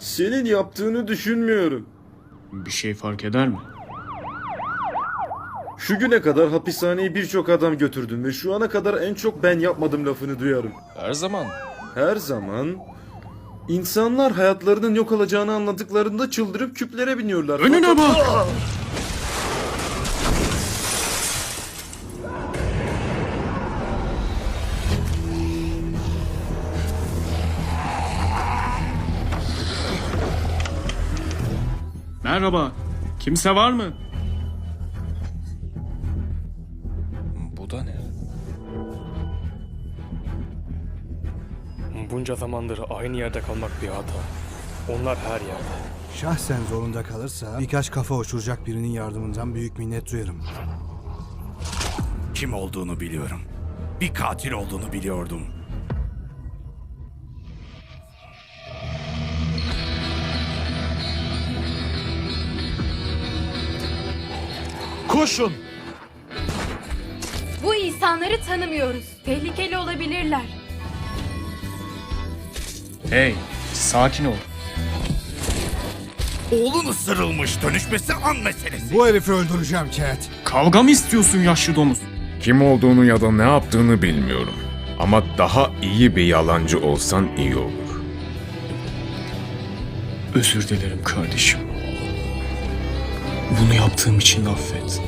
Senin yaptığını düşünmüyorum. Bir şey fark eder mi? Şu güne kadar hapishaneye birçok adam götürdüm ve şu ana kadar en çok ben yapmadım lafını duyarım. Her zaman. Her zaman insanlar hayatlarının yok olacağını anladıklarında çıldırıp küplere biniyorlar. Önüne bak! Merhaba. Kimse var mı? Bu da ne? Bunca zamandır aynı yerde kalmak bir hata. Onlar her yerde. Şahsen zorunda kalırsa birkaç kafa uçuracak birinin yardımından büyük minnet duyarım. Kim olduğunu biliyorum. Bir katil olduğunu biliyordum. Koşun! Bu insanları tanımıyoruz. Tehlikeli olabilirler. Hey, sakin ol. Oğlun ısırılmış dönüşmesi an meselesi. Bu herifi öldüreceğim Cat. Kavga mı istiyorsun yaşlı domuz? Kim olduğunu ya da ne yaptığını bilmiyorum. Ama daha iyi bir yalancı olsan iyi olur. Özür dilerim kardeşim. Bunu yaptığım için affet.